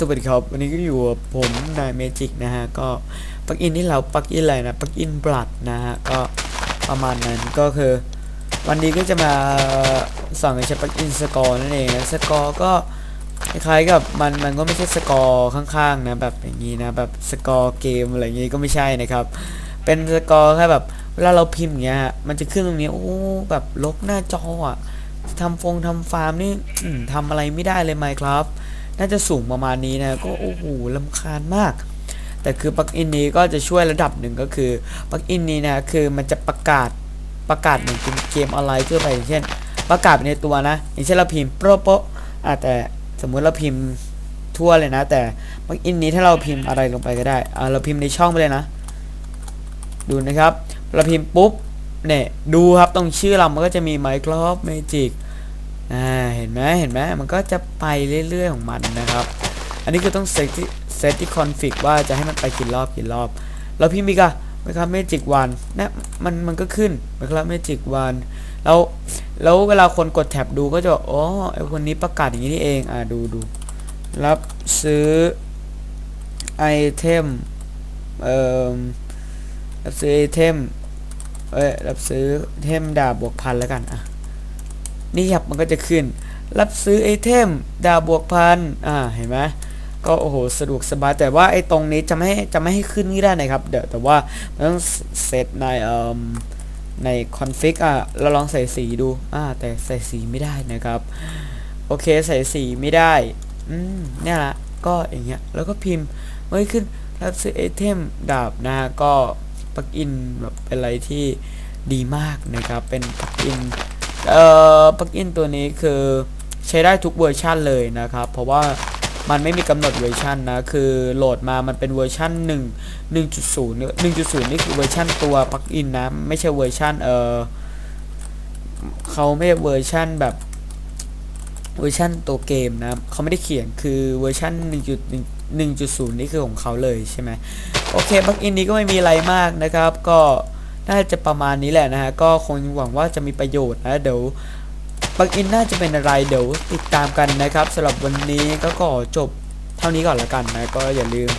สวัสดีครับ วันนี้ก็อยู่กับผมนายเมจิกนะฮะ ก็ปักอินที่เราปักอินอะไรนะปักอินบลัดนะฮะ ก็ประมาณนั้นก็คือ วันนี้ก็จะมาสอนการใช้ปักอินสกอร์นั่นเองนะสกอร์ก็คล้ายๆกับมันมันก็ไม่ใช่สกอร์ข้างๆนะแบบอย่างนี้นะแบบสกอร์เกมอะไรอย่างนี้ก็ไม่ใช่นะครับ เป็นสกอร์แค่แบบเวลาเราพิมพ์อย่างเงี้ยฮะมันจะขึ้นตรงนี้โอ้แบบลบหน้าจออะทำฟงทำฟาร์มนี่ทำอะไรไม่ได้เลยไหมครับ น่าจะสูงประมาณนี้นะก็โอ้โหลำคาญมาก แต่คือปลั๊กอินนี้ก็จะช่วยระดับหนึ่งก็คือปลั๊กอินนี้นะคือมันจะประกาศประกาศเหมือนเป็นเกมออนไลน์ทั่วไปอย่างเช่น ประกาศในตัวนะอย่างเช่นเราพิมพ์โปรโปะอะแต่สมมุติเราพิมพ์ทั่วเลยนะ แต่ปลั๊กอินนี้ถ้าเราพิมพ์อะไรลงไปก็ได้อะเราพิมพ์ในช่องไปเลยนะ ดูนะครับ เราพิมพ์ปุ๊บเนี่ยดูครับตรงชื่อเรามันก็จะมี Microsoft Magic อ่าเห็นไหมเห็นไหมมันก็จะไปเรื่อยๆของมันนะครับ อันนี้คือต้องเซตที่เซตที่คอนฟิกว่าจะให้มันไปกี่รอบกี่รอบเราพิมพ์อีกอะไมครับเมจิกวันนะมันมันก็ขึ้นไมครับเมจิกวันแล้วแล้วเวลาคนกดแท็บดูก็จะอกอ๋อไอคนนี้ประกาศอย่างนี้นี่เองอ่าดูดูรับซื้อไอเทมเอ่อรับซื้อไอเทมเอ้ยรับซื้อเทมดาบบวกพันแล้วกันอะ นี่ครับมันก็จะขึ้น รับซื้อไอเทมดาวบวกพันอ่าเห็นไหมก็โอ้โหสะดวกสบายแต่ว่าไอ้ตรงนี้จะไม่จะไม่ให้ขึ้นนี่ได้นะครับเดี๋ยวแต่ว่ามันต้องเซตในเอ่อในคอนฟิกอะเราลองใส่สีดูอ่าแต่ใส่สีไม่ได้นะครับ โอเคใส่สีไม่ได้อืมเนี่ยละก็อย่างเงี้ยแล้วก็พิมพ์เมื่อขึ้นรับซื้อไอเทมดาบนะฮะก็ปลักอินแบบเป็นอะไรที่ดีมากนะครับ เป็นปลักอิน เอ่อปลั๊กอินตัวนี้คือใช้ได้ทุกเวอร์ชันเลยนะครับ เพราะว่ามันไม่มีกำหนดเวอร์ชันนะ คือโหลดมามันเป็นเวอร์ชัน1 1.0 1.0 นี่คือเวอร์ชันตัวปลั๊กอินนะ ไม่ใช่เวอร์ชันเออเขาไม่เวอร์ชันแบบเวอร์ชันตัวเกมนะเขาไม่ได้เขียนคือเวอร์ชัน1.1 1.0 นี่คือของเขาเลยใช่ไหมโอเคปลั๊กอินนี้ก็ไม่มีอะไรมากนะครับ ก็ น่าจะประมาณนี้แหละนะฮะก็คงหวังว่าจะมีประโยชน์นะเดี๋ยวปลั๊กอินน่าจะเป็นอะไรเดี๋ยวติดตามกันนะครับสำหรับวันนี้ก็ขอจบเท่านี้ก่อนละกันนะก็อย่าลืม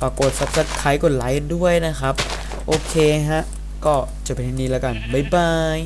ฝากกด subscribe กดไลค์ด้วยนะครับ โอเคฮะ ก็จบเปที่นี้แล้วกัน บ๊ายบาย